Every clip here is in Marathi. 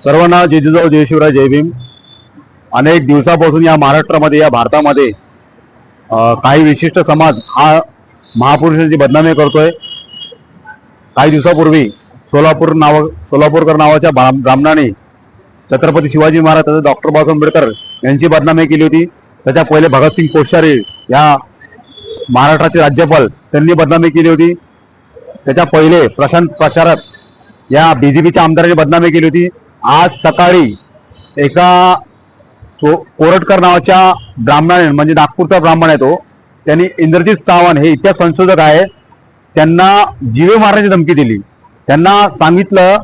सर्वांना जय जिजाऊ जय शिवराय जय भीम. अनेक दिवसापासून या महाराष्ट्रामध्ये या भारतामध्ये काही विशिष्ट समाज हा महापुरुषांची बदनामी करतोय काही दिवसापूर्वी सोलापूर नाव सोलापूरकर नावाच्या ब्राह्मणाने छत्रपती शिवाजी महाराज तसेच डॉक्टर बाबासाहेब आंबेडकर यांची बदनामी केली होती. त्याच्या पहिले भगतसिंग कोश्यारी या महाराष्ट्राचे राज्यपाल त्यांनी बदनामी केली होती. त्याच्या पहिले प्रशांत प्रचारक या बीजेपीच्या आमदारांनी बदनामी केली होती. आज सकाळी एका तो कोरटकर नावाच्या ब्राह्मणाने म्हणजे नागपूरचा ब्राह्मण आहे तो त्यांनी इंद्रजित सावंत हे इतिहास संशोधक आहे त्यांना जीवे मारण्याची धमकी दिली. त्यांना सांगितलं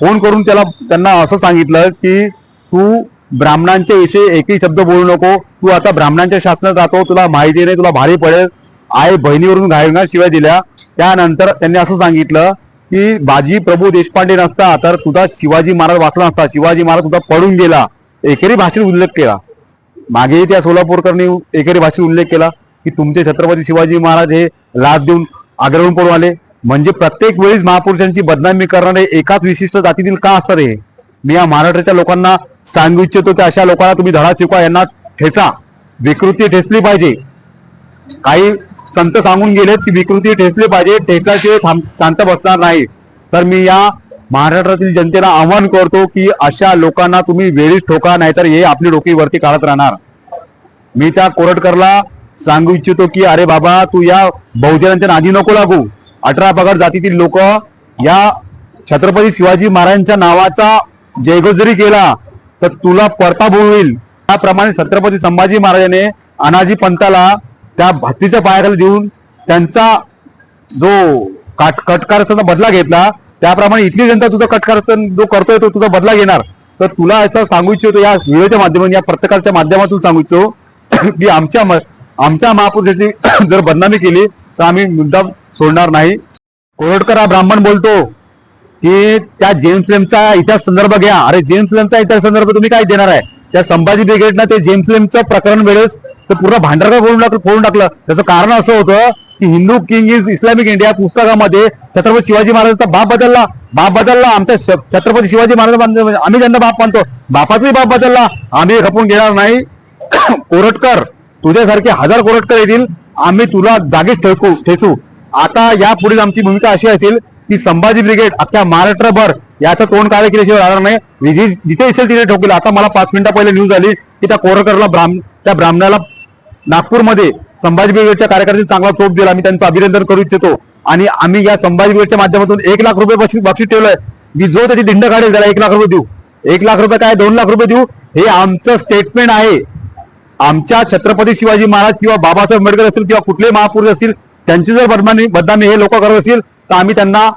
फोन करून त्याला त्यांना असं सांगितलं की तू ब्राह्मणांच्या विषयी एकही शब्द बोलू नको. तू आता ब्राह्मणांच्या शासनात जातो तुला माहिती नाही तुला भारी पडेल. आई बहिणीवरून घायणार शिवाय दिल्या. त्यानंतर त्यांनी असं सांगितलं की बाजी प्रभू देशपांडे नसता तर तुझा शिवाजी महाराज वाचला नसता. शिवाजी महाराज तुझा पडून गेला. एकेरी भाषेत उल्लेख केला. मागेही त्या सोलापूरकरनी एकेरी भाषेत उल्लेख केला की तुमचे छत्रपती शिवाजी महाराज हे लाद देऊन आग्रहून पडून आले. म्हणजे प्रत्येक वेळीच महापुरुषांची बदनामी करणारे एकाच विशिष्ट जातीतील का असतात हे? मी या महाराष्ट्राच्या लोकांना सांगू इच्छितो की अशा लोकांना तुम्ही धडा शिकवा यांना ठेचा. विकृती ठेचली पाहिजे. काही संत सांगून गेलेत की विकृती ठेचली पाहिजे ठेचल्याशिवाय शांत बसणार नाही. तर मी या महाराष्ट्रातील जनतेला आवाहन करतो की अशा लोकांना तुम्ही वेळीच ठोका नाहीतर हे आपली डोकी वरती काढत राहणार. मी त्या कोरटकरला सांगू इच्छितो की अरे बाबा तू या बहुजनांच्या नादी नको लागू. अठरा पगार जातीतील लोक या छत्रपती शिवाजी महाराजांच्या नावाचा जयघोष जरी केला तर तुला परताप होईल. त्याप्रमाणे छत्रपती संभाजी महाराजांनी अनाजी पंताला त्या भातीच्या पायाखाली देऊन त्यांचा जो काट कटकारस्थानचा बदला घेतला त्याप्रमाणे इथली जनता तुझा कटकारस्थान जो करतोय तो तुझा बदला घेणार. तर तुला असं सांगू इच्छितो या व्हिडिओच्या माध्यमातून या प्रत्येकाच्या माध्यमातून सांगू इच्छितो की आमच्या आमच्या महापुरुषाची जर बदनामी केली तर आम्ही मुद्दाम सोडणार नाही. कोरडकर हा ब्राह्मण बोलतो की त्या जेम्स लेमचा इतिहास संदर्भ घ्या. अरे जेम्स लेमचा इतिहास संदर्भ तुम्ही काय देणार आहे? त्या संभाजी ब्रिगेडनं ते जेम्स लेमचं प्रकरण वेळेस तर पूर्ण भांडारकर फोडून टाकलं फोडून टाकलं? त्याचं कारण असं होतं की Hindu king is Islamic India पुस्तकामध्ये छत्रपती शिवाजी महाराजांचा बाप बदलला. बाप बदलला आमच्या छत्रपती शिवाजी महाराज आम्ही त्यांना बाप मानतो बापाचाही बाप बदलला. आम्ही खपून घेणार नाही. कोरटकर तुझ्यासारखे हजार कोरटकर येतील. आम्ही तुला जागीच ठेकू ठेचू. आता यापुढील आमची भूमिका अशी असेल की संभाजी ब्रिगेड अख्ख्या महाराष्ट्रभर याचं तोंड कार्य केल्याशिवाय राहणार नाही. जिथे जिथे असेल तिथे ठोकेल. आता मला पाच मिनिटा पहिले न्यूज आली की त्या कोरटकरला ब्राह्म त्या ब्राह्मणाला नागपूरमध्ये संभाजी ब्रिगेडच्या कार्यकर्त्यांनी चांगला चोप दिला. आम्ही त्यांचं अभिनंदन करू इच्छितो. आणि आम्ही या संभाजी ब्रिगेडच्या माध्यमातून एक लाख रुपये बक्षीस बक्षीस ठेवलंय. की जो त्याची दिंड काढेल त्याला एक लाख रुपये देऊ. एक लाख रुपये काय? दोन लाख रुपये देऊ? हे आमचं स्टेटमेंट आहे. आमच्या छत्रपती शिवाजी महाराज किंवा बाबासाहेब आंबेडकर असतील किंवा कुठलेही महापुरुष असतील त्यांची जर बदनामी बदनामी हे लोक करत असतील तर आम्ही त्यांना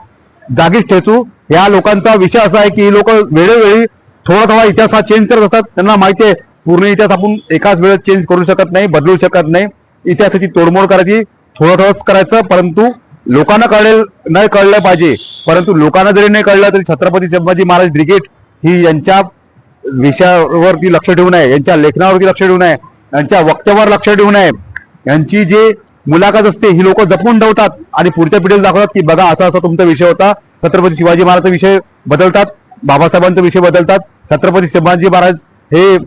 जागीच ठेचू. या लोकांचा विषय असा आहे की ही लोक वेळोवेळी थोडा थोडा इतिहास हा चेंज करत असतात. त्यांना माहिती आहे. पूर्ण इतिहास आपण एकाच वेळेस चेंज करू शकत नाही बदलू शकत नाही. इतिहासाची तोडमोड करायची थोडं थोडंच करायचं परंतु लोकांना कळेल नाही कळलं पाहिजे. परंतु लोकांना जरी नाही कळलं तरी छत्रपती संभाजी महाराज ब्रिगेड ही यांच्या विषयावरती लक्ष ठेवू नये यांच्या लेखनावरती लक्ष ठेवू नये यांच्या वक्तव्यावर लक्ष ठेवू नये. यांची जी मुलाखत असते ही लोक जपून ठेवतात आणि पुढच्या पिढीला दाखवतात की बघा असा असा तुमचा विषय होता. छत्रपती शिवाजी महाराजचा विषय बदलतात बाबासाहेबांचा विषय बदलतात. छत्रपती संभाजी महाराज हे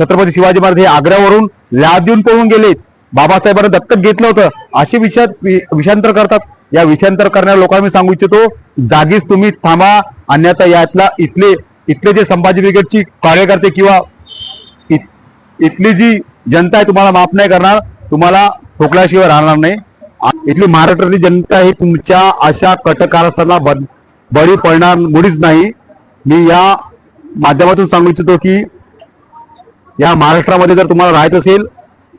छत्रपती शिवाजी महाराज हे आग्र्यावरून लाद देऊन पळून गेले. बाबासाहेबांना दत्तक घेतलं होतं. असे विषयात विषांतर करतात. या विषांतर करणाऱ्या लोकांना मी सांगू इच्छितो जागीच तुम्ही थांबा. अन्यथा यातला इथले इथले जे संभाजी ब्रिगेडची कार्यकर्ते किंवा इथली जी जनता आहे तुम्हाला माफ नाही करणार. तुम्हाला ठोकल्याशिवाय राहणार नाही. इथली महाराष्ट्रातली जनता ही तुमच्या अशा कटकारसाला बद- बळी पडणार मुळीच नाही. मी या माध्यमातून सांगू इच्छितो की या महाराष्ट्रामध्ये जर तुम्हाला राहायचं असेल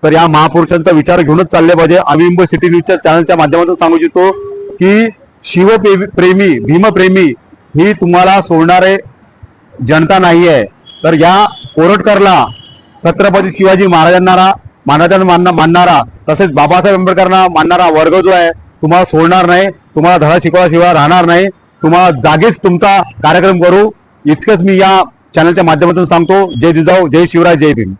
तर या महापुरुषांचा विचार घेऊनच चालले पाहिजे. आम्ही मुंबई सिटी न्यूजच्या चॅनलच्या माध्यमातून सांगू इच्छितो की शिवप्रेमी भीमप्रेमी ही तुम्हाला सोडणारे जनता नाही आहे तर या कोरटकरला छत्रपती शिवाजी महाराजांना महाराजांना मानणारा तसेच बाबासाहेब आंबेडकरांना मानणारा वर्ग जो आहे तुम्हाला सोडणार नाही. तुम्हाला धडा शिकवल्याशिवाय राहणार नाही. तुम्हाला जागीच तुमचा कार्यक्रम करू. इतकंच मी या चॅनलच्या माध्यमातून सांगतो. जय जिजाऊ जय शिवराय जय भीम.